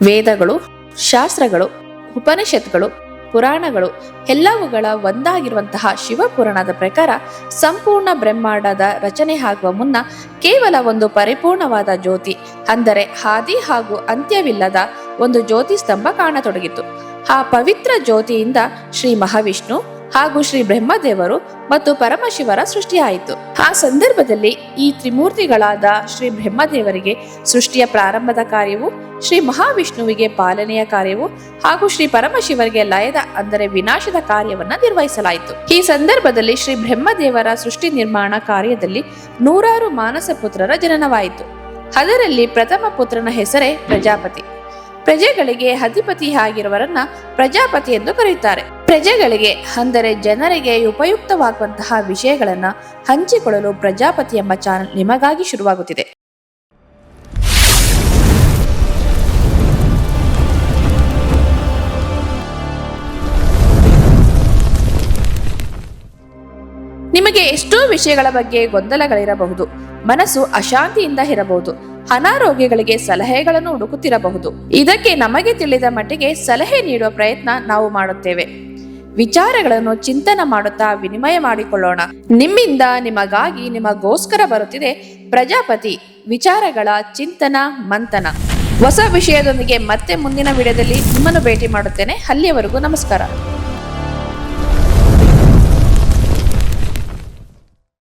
ವೇದಗಳು, ಶಾಸ್ತ್ರಗಳು, ಉಪನಿಷತ್ಗಳು, ಪುರಾಣಗಳು ಎಲ್ಲವುಗಳ ಒಂದಾಗಿರುವಂತಹ ಶಿವಪುರಾಣದ ಪ್ರಕಾರ ಸಂಪೂರ್ಣ ಬ್ರಹ್ಮಾಂಡದ ರಚನೆ ಆಗುವ ಮುನ್ನ ಕೇವಲ ಒಂದು ಪರಿಪೂರ್ಣವಾದ ಜ್ಯೋತಿ, ಅಂದರೆ ಹಾದಿ ಹಾಗೂ ಅಂತ್ಯವಿಲ್ಲದ ಒಂದು ಜ್ಯೋತಿ ಸ್ತಂಭ ಕಾಣತೊಡಗಿತು. ಆ ಪವಿತ್ರ ಜ್ಯೋತಿಯಿಂದ ಶ್ರೀ ಮಹಾವಿಷ್ಣು ಹಾಗೂ ಶ್ರೀ ಬ್ರಹ್ಮದೇವರು ಮತ್ತು ಪರಮಶಿವರ ಸೃಷ್ಟಿಯಾಯಿತು. ಆ ಸಂದರ್ಭದಲ್ಲಿ ಈ ತ್ರಿಮೂರ್ತಿಗಳಾದ ಶ್ರೀ ಬ್ರಹ್ಮದೇವರಿಗೆ ಸೃಷ್ಟಿಯ ಪ್ರಾರಂಭದ ಕಾರ್ಯವು, ಶ್ರೀ ಮಹಾವಿಷ್ಣುವಿಗೆ ಪಾಲನೆಯ ಕಾರ್ಯವು ಹಾಗೂ ಶ್ರೀ ಪರಮಶಿವರಿಗೆ ಲಯದ, ಅಂದರೆ ವಿನಾಶದ ಕಾರ್ಯವನ್ನು ನಿರ್ವಹಿಸಲಾಯಿತು. ಈ ಸಂದರ್ಭದಲ್ಲಿ ಶ್ರೀ ಬ್ರಹ್ಮದೇವರ ಸೃಷ್ಟಿ ನಿರ್ಮಾಣ ಕಾರ್ಯದಲ್ಲಿ ನೂರಾರು ಮಾನಸ ಪುತ್ರರ ಜನನವಾಯಿತು. ಅದರಲ್ಲಿ ಪ್ರಥಮ ಪುತ್ರನ ಹೆಸರೇ ಪ್ರಜಾಪತಿ. ಪ್ರಜೆಗಳಿಗೆ ಅಧಿಪತಿಯಾಗಿರುವರನ್ನ ಪ್ರಜಾಪತಿ ಎಂದು ಕರೆಯುತ್ತಾರೆ. ಪ್ರಜೆಗಳಿಗೆ, ಅಂದರೆ ಜನರಿಗೆ ಉಪಯುಕ್ತವಾಗುವಂತಹ ವಿಷಯಗಳನ್ನ ಹಂಚಿಕೊಳ್ಳಲು ಪ್ರಜಾಪತಿ ಎಂಬ ಚಾನಲ್ ನಿಮಗಾಗಿ ಶುರುವಾಗುತ್ತಿದೆ. ನಿಮಗೆ ಎಷ್ಟೋ ವಿಷಯಗಳ ಬಗ್ಗೆ ಗೊಂದಲಗಳಿರಬಹುದು. ಮನಸ್ಸು ಅಶಾಂತಿಯಿಂದ ಇರಬಹುದು. ಅನಾರೋಗ್ಯಗಳಿಗೆ ಸಲಹೆಗಳನ್ನು ಹುಡುಕುತ್ತಿರಬಹುದು. ಇದಕ್ಕೆ ನಮಗೆ ತಿಳಿದ ಮಟ್ಟಿಗೆ ಸಲಹೆ ನೀಡುವ ಪ್ರಯತ್ನ ನಾವು ಮಾಡುತ್ತೇವೆ. ವಿಚಾರಗಳನ್ನು ಚಿಂತನ ಮಾಡುತ್ತಾ ವಿನಿಮಯ ಮಾಡಿಕೊಳ್ಳೋಣ. ನಿಮ್ಮಿಂದ ನಿಮಗಾಗಿ ನಿಮಗೋಸ್ಕರ ಬರುತ್ತಿದೆ ಪ್ರಜಾಪತಿ, ವಿಚಾರಗಳ ಚಿಂತನ ಮಂಥನ. ಹೊಸ ವಿಷಯದೊಂದಿಗೆ ಮತ್ತೆ ಮುಂದಿನ ವಿಡಿಯೋದಲ್ಲಿ ನಿಮ್ಮನ್ನು ಭೇಟಿ ಮಾಡುತ್ತೇನೆ. ಅಲ್ಲಿಯವರೆಗೂ ನಮಸ್ಕಾರ.